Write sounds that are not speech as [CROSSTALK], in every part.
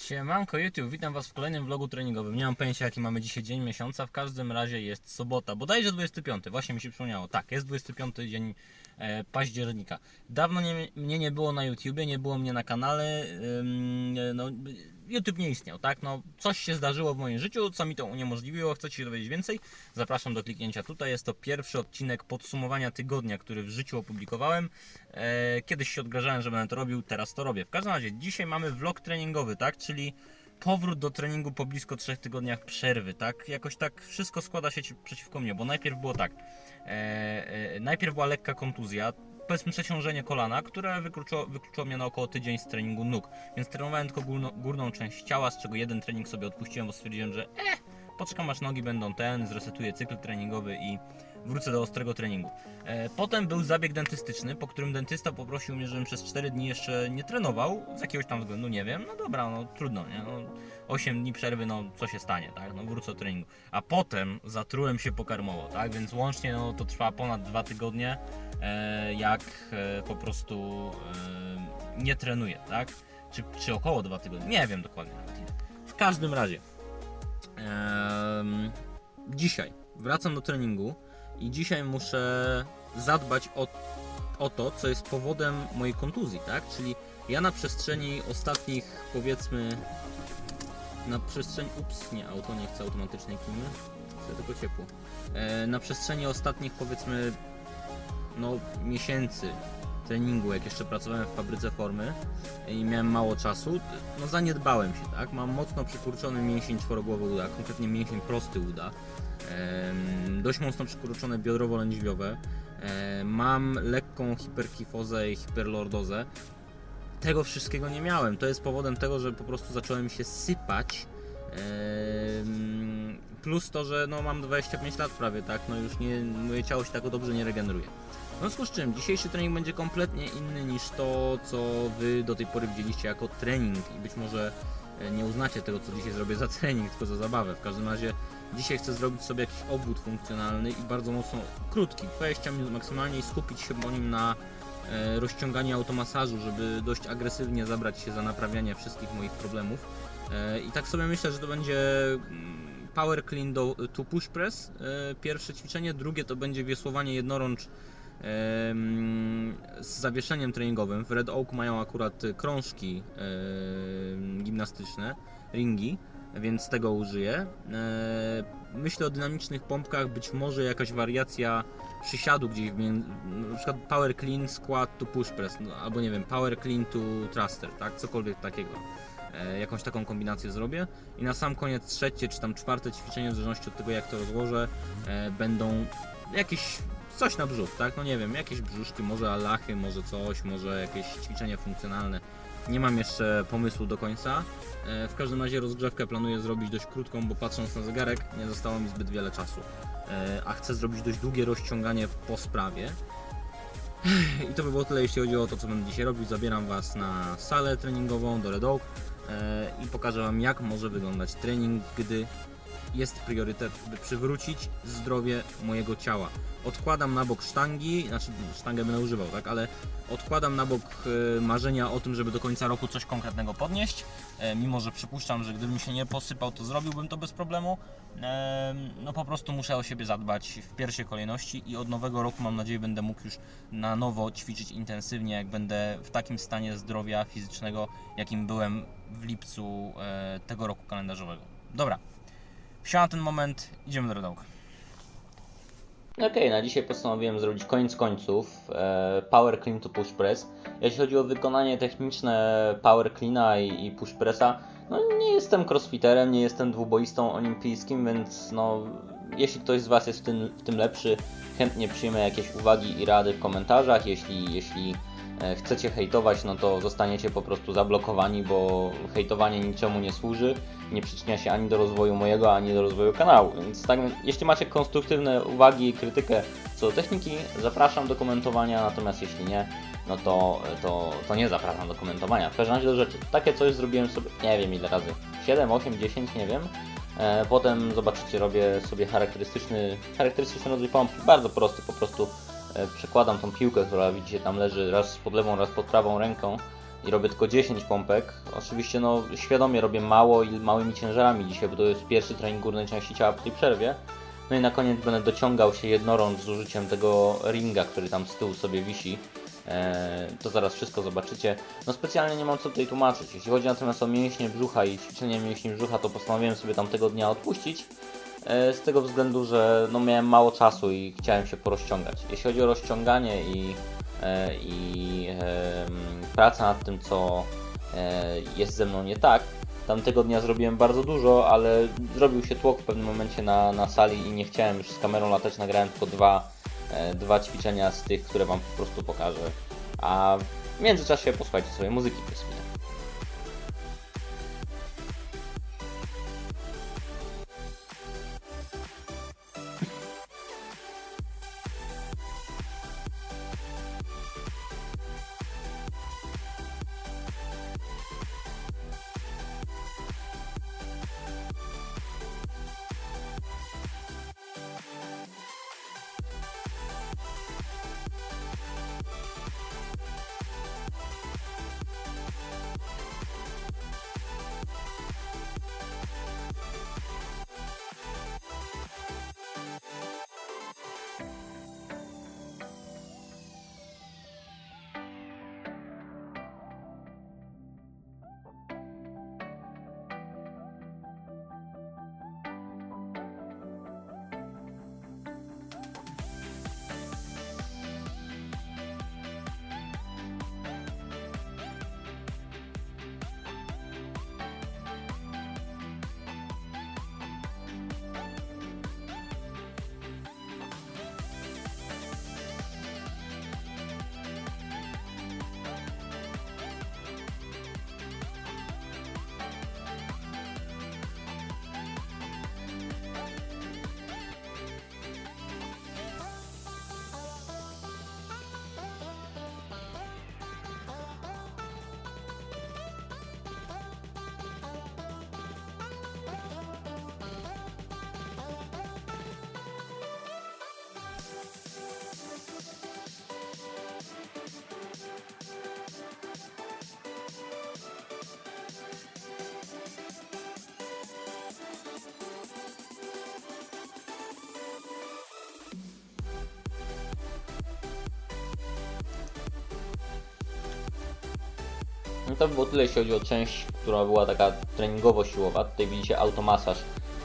Siemanko YouTube, witam Was w kolejnym vlogu treningowym. Nie mam pojęcia jaki mamy dzisiaj dzień miesiąca, w każdym razie jest sobota, bodajże 25, właśnie mi się przypomniało. Tak, jest 25 dzień e, października. Dawno nie, mnie nie było na YouTubie, nie było mnie na kanale, ym, no YouTube nie istniał, tak? No coś się zdarzyło w moim życiu, co mi to uniemożliwiło, chcecie się dowiedzieć więcej? Zapraszam do kliknięcia tutaj, jest to pierwszy odcinek podsumowania tygodnia, który w życiu opublikowałem. E, kiedyś się odgrażałem, że będę to robił, teraz to robię. W każdym razie, dzisiaj mamy vlog treningowy, tak? Czyli powrót do treningu po blisko trzech tygodniach przerwy, tak? Jakoś tak wszystko składa się ci- przeciwko mnie, bo najpierw było tak. E, e, najpierw była lekka kontuzja, powiedzmy przeciążenie kolana, które wykluczyło, wykluczyło mnie na około tydzień z treningu nóg. Więc trenowałem tylko górno, górną część ciała, z czego jeden trening sobie odpuściłem, bo stwierdziłem, że eh, poczekam aż nogi będą ten, zresetuję cykl treningowy i wrócę do ostrego treningu. E, Potem był zabieg dentystyczny, po którym dentysta poprosił mnie, żebym przez 4 dni jeszcze nie trenował, z jakiegoś tam względu, nie wiem, no dobra, no trudno, nie? No, 8 dni przerwy, no co się stanie, tak? No wrócę do treningu. A potem zatrułem się pokarmowo, tak? Więc łącznie no, to trwa ponad 2 tygodnie, e, jak e, po prostu nie trenuję, tak? Czy, czy około 2 tygodnie, nie wiem dokładnie. W każdym razie, dzisiaj wracam do treningu i dzisiaj muszę zadbać o, o to, co jest powodem mojej kontuzji, tak? Czyli ja na przestrzeni ostatnich, powiedzmy, na przestrzeni, ups, nie, auto nie chce automatycznej klimy, chce tylko ciepło. E, na przestrzeni ostatnich, powiedzmy, no, miesięcy treningu, jak jeszcze pracowałem w fabryce formy i miałem mało czasu, no zaniedbałem się, tak? Mam mocno przykurczony mięsień czworogłowy uda, konkretnie mięsień prosty uda. Dość mocno przykurczone biodrowo-lędźwiowe. Mam lekką hiperkifozę i hiperlordozę. Tego wszystkiego nie miałem. To jest powodem tego, że po prostu zacząłem się sypać. Plus to, że no, mam 25 lat prawie, tak? No już nie, moje ciało się tak dobrze nie regeneruje. W związku z czym dzisiejszy trening będzie kompletnie inny niż to, co Wy do tej pory widzieliście jako trening i być może e, nie uznacie tego, co dzisiaj zrobię za trening, tylko za zabawę. W każdym razie dzisiaj chcę zrobić sobie jakiś obwód funkcjonalny i bardzo mocno krótki, 20 minut maksymalnie i skupić się po nim na e, rozciąganiu automasażu, żeby dość agresywnie zabrać się za naprawianie wszystkich moich problemów. E, I tak sobie myślę, że to będzie mm, power clean do, to push press, pierwsze ćwiczenie, drugie to będzie wiosłowanie jednorącz z zawieszeniem treningowym. W Red Oak mają akurat krążki gimnastyczne, ringi, więc tego użyję. E, Myślę o dynamicznych pompkach, być może jakaś wariacja przysiadu gdzieś, na przykład power clean, squat to push press, no, albo nie wiem, power clean to thruster, tak, cokolwiek takiego. E, Jakąś taką kombinację zrobię i na sam koniec trzecie czy tam czwarte ćwiczenie, w zależności od tego jak to rozłożę, e, będą jakieś coś na brzuch, tak? No nie wiem, jakieś brzuszki, może alachy, może coś, może jakieś ćwiczenie funkcjonalne. Nie mam jeszcze pomysłu do końca. E, W każdym razie rozgrzewkę planuję zrobić dość krótką, bo patrząc na zegarek nie zostało mi zbyt wiele czasu. E, A chcę zrobić dość długie rozciąganie po sprawie. I to by było tyle, jeśli chodzi o to, co będę dzisiaj robił. Zabieram Was na salę treningową do Red Oak e, i pokażę Wam, jak może wyglądać trening, gdy jest priorytet, by przywrócić zdrowie mojego ciała. Odkładam na bok sztangi, znaczy sztangę będę używał, tak, ale odkładam na bok e, marzenia o tym, żeby do końca roku coś konkretnego podnieść, e, mimo że przypuszczam, że gdybym się nie posypał, to zrobiłbym to bez problemu. E, no po prostu muszę o siebie zadbać w pierwszej kolejności i od nowego roku mam nadzieję będę mógł już na nowo ćwiczyć intensywnie, jak będę w takim stanie zdrowia fizycznego, jakim byłem w lipcu tego roku kalendarzowego. Dobra, na ten moment, idziemy do Redałka. Okej, na dzisiaj postanowiłem zrobić koniec końców e, Power Clean to Push Press. Jeśli chodzi o wykonanie techniczne Power Cleana i, i Push Pressa, no nie jestem crossfiterem, nie jestem dwuboistą olimpijskim, więc no jeśli ktoś z Was jest w tym, w tym lepszy, chętnie przyjmę jakieś uwagi i rady w komentarzach. Jeśli, jeśli chcecie hejtować, no to zostaniecie po prostu zablokowani, bo hejtowanie niczemu nie służy, nie przyczynia się ani do rozwoju mojego, ani do rozwoju kanału. Więc tak, jeśli macie konstruktywne uwagi i krytykę co do techniki, zapraszam do komentowania, natomiast jeśli nie, no to, to, to nie zapraszam do komentowania. W każdym razie do rzeczy. Takie coś zrobiłem sobie, nie wiem ile razy, 7, 8, 10, nie wiem. E, Potem zobaczycie, robię sobie charakterystyczny, charakterystyczny rodzaj pompki, bardzo prosty, po prostu e, przekładam tą piłkę, która widzicie tam leży raz pod lewą, raz pod prawą ręką i robię tylko 10 pompek. Oczywiście no świadomie robię mało i małymi ciężarami dzisiaj, bo to jest pierwszy trening górnej części ciała po tej przerwie. No i na koniec będę dociągał się jednorącz z użyciem tego ringa, który tam z tyłu sobie wisi. Eee, to zaraz wszystko zobaczycie. No specjalnie nie mam co tutaj tłumaczyć. Jeśli chodzi natomiast o mięśnie brzucha i ćwiczenie mięśni brzucha, to postanowiłem sobie tamtego dnia odpuścić. E, Z tego względu, że no miałem mało czasu i chciałem się porozciągać. Jeśli chodzi o rozciąganie i, e, i pracę nad tym, co e, jest ze mną nie tak, tamtego dnia zrobiłem bardzo dużo, ale zrobił się tłok w pewnym momencie na, na sali i nie chciałem już z kamerą latać, nagrałem tylko dwa, dwa ćwiczenia z tych, które Wam po prostu pokażę. A w międzyczasie posłuchajcie sobie muzyki przez chwilę. No to by było tyle, jeśli chodzi o część, która była taka treningowo-siłowa. Tutaj widzicie automasaż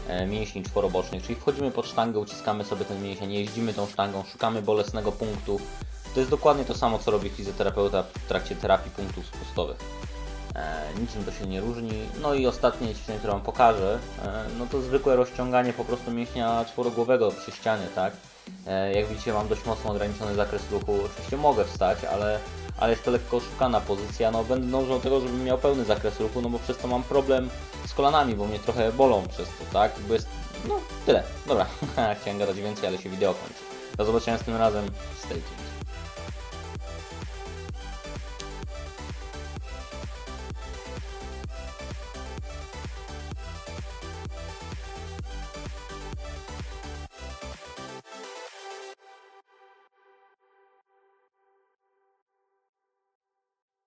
e, mięśni czworobocznych, czyli wchodzimy pod sztangę, uciskamy sobie ten mięsień, jeździmy tą sztangą, szukamy bolesnego punktu. To jest dokładnie to samo, co robi fizjoterapeuta w trakcie terapii punktów spustowych. E, niczym to się nie różni. No i ostatnie ćwiczenie, które Wam pokażę, e, no to zwykłe rozciąganie po prostu mięśnia czworogłowego przy ścianie, tak? E, jak widzicie mam dość mocno ograniczony zakres ruchu, oczywiście mogę wstać, ale, ale jest to lekko oszukana pozycja, no będę dążył do tego, żebym miał pełny zakres ruchu, no bo przez to mam problem z kolanami, bo mnie trochę bolą przez to, tak? Bo jest, no tyle, dobra, [LAUGHS] chciałem gadać więcej, ale się wideo kończy. Do zobaczenia z tym razem, stay tuned.